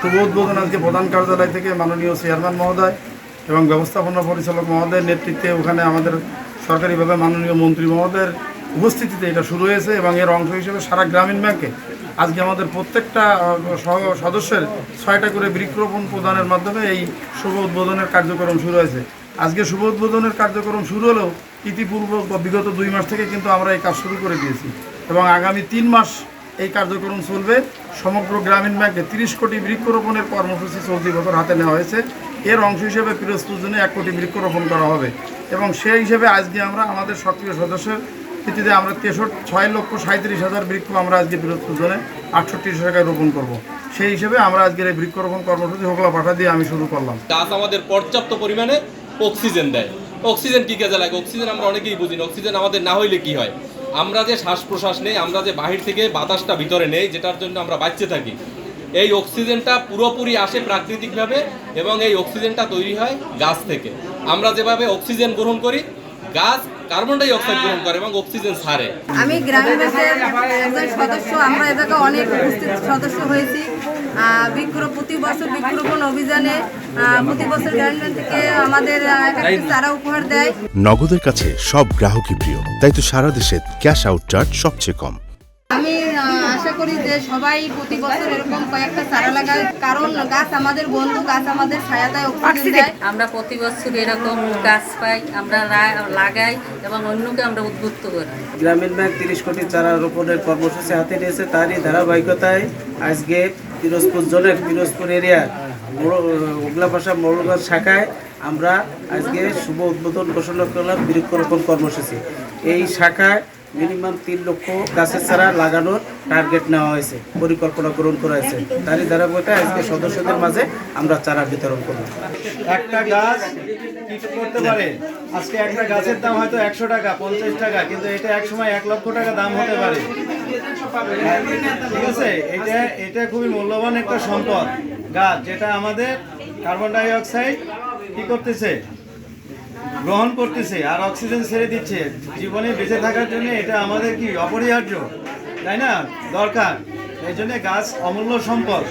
শুভ উদ্বোধন আজকে প্রধান কার্যালয় থেকে মাননীয় চেয়ারম্যান মহোদয় এবং ব্যবস্থাপনা পরিচালক মহোদয়ের নেতৃত্বে ওখানে আমাদের সরকারিভাবে মাননীয় মন্ত্রী মহোদয়ের উপস্থিতিতে এটা শুরু হয়েছে এবং এর অংশ হিসেবে সারা গ্রামীণ ব্যাংকে আজকে আমাদের প্রত্যেকটা সদস্যের ছয়টা করে বৃক্ষরোপণ প্রদানের মাধ্যমে এই শুভ উদ্বোধনের কার্যক্রম শুরু হয়েছে। আজকে শুভ উদ্বোধনের কার্যক্রম শুরু হলেও ইতিপূর্ব বা বিগত দুই মাস থেকে কিন্তু আমরা এই কাজ শুরু করে দিয়েছি। এবং আগামী তিন মাস এই কার্যক্রম চলবে। সমগ্র গ্রামীণ ব্যাংকে তিরিশ কোটি বৃক্ষরোপণের কর্মসূচি চলতি বছর হাতে নেওয়া হয়েছে। এর অংশ হিসেবে পিরোজপুর জন্য এক কোটি বৃক্ষরোপণ করা হবে। এবং সেই হিসেবে আজকে আমরা আমাদের সক্রিয় সদস্যের ভিত্তিতে আমরা তেষট্টি, ছয় লক্ষ সাঁত্রিশ হাজার বৃক্ষ আমরা আজকে পিরোজপুর জোনে আটষট্টি টাকায় রোপণ করব। সেই হিসেবে আমরা আজকের এই বৃক্ষরোপণ কর্মসূচি হোগলা পাঠা দিয়ে আমি শুরু করলাম। গাছ আমাদের পর্যাপ্ত পরিমাণে অক্সিজেন দেয়। অক্সিজেন কি কাজে লাগে? অক্সিজেন আমরা অনেকেই বুঝি না। অক্সিজেন আমাদের না হইলে কি হয়? আমরা যে শ্বাস প্রশ্বাস নেই, আমরা যে বাহির থেকে বাতাসটা ভিতরে নেই, যেটার জন্য আমরা বাঁচতে থাকি। এই অক্সিজেনটা পুরোপুরি আসে প্রাকৃতিকভাবে এবং এই অক্সিজেনটা তৈরি হয় গাছ থেকে। আমরা যেভাবে অক্সিজেন গ্রহণ করি, গাছ কার্বন ডাই অক্সাইড গ্রহণ করে এবং অক্সিজেন ছাড়ে। আমি গ্রামীণ ব্যাংকের একজন সদস্য, আমরা এ অনেক উপস্থিত সদস্য হয়েছি। বৃক্ষরোপ প্রতি বছর বৃক্ষরোপণ অভিযানে প্রতি বছর গ্রামীণ থেকে আমাদের চারা উপহার দেয়। নগদের কাছে সব গ্রাহকই প্রিয় তাই তো সারা দেশে ক্যাশ আউট চার্জ সবচেয়ে কম। আমি আশা করি যে সবাই প্রতি বছর এরকম কয়েকটা চারা লাগায় কারণ গাছ আমাদের বন্ধু গাছ আমাদের ছায়া দেয় অক্সিজেন দেয়। আমরা প্রতি বছর এরকম গাছ পাই আমরা লাগাই এবং অন্যকে আমরা উদ্বুদ্ধ করি। গ্রামীণ ব্যাংক তিরিশ কোটি চারা রোপণের কর্মসূচি হাতে নিয়েছে তারই ধারাবাহিকতায় আজকে পিরোজপুর জোনের, পিরোজপুর এরিয়ার উগলাপাশা মৌলগঞ্জ শাখায় আমরা আজকে শুভ উদ্বোধন ঘোষণা করলাম বৃক্ষরোপণ কর্মসূচি। এই শাখায় মিনিমাম তিন লক্ষ গাছের চারা লাগানোর টার্গেট নেওয়া হয়েছে, পরিকল্পনা গ্রহণ করা হয়েছে। তারই ধারাবাহিকতায় আজকে সদস্যদের মাঝে আমরা চারা বিতরণ করলাম একটা গাছ করতে পারে। আজকে একটা গাছের দাম হয়তো একশো টাকা, পঞ্চাশ টাকা, কিন্তু এটা এক সময় এক লক্ষ টাকা দাম হতে পারে। ঠিক আছে, এটা এটা খুবই মূল্যবান একটা সম্পদ। গাছ, যেটা আমাদের কার্বন ডাই অক্সাইড কি করতেছে? গ্রহণ করতেছে আর অক্সিজেন ছেড়ে দিচ্ছে। জীবনে বেঁচে থাকার জন্য এটা আমাদের কি, অপরিহার্য? তাই না? দরকার। এই জন্য গাছ অমূল্য সম্পদ।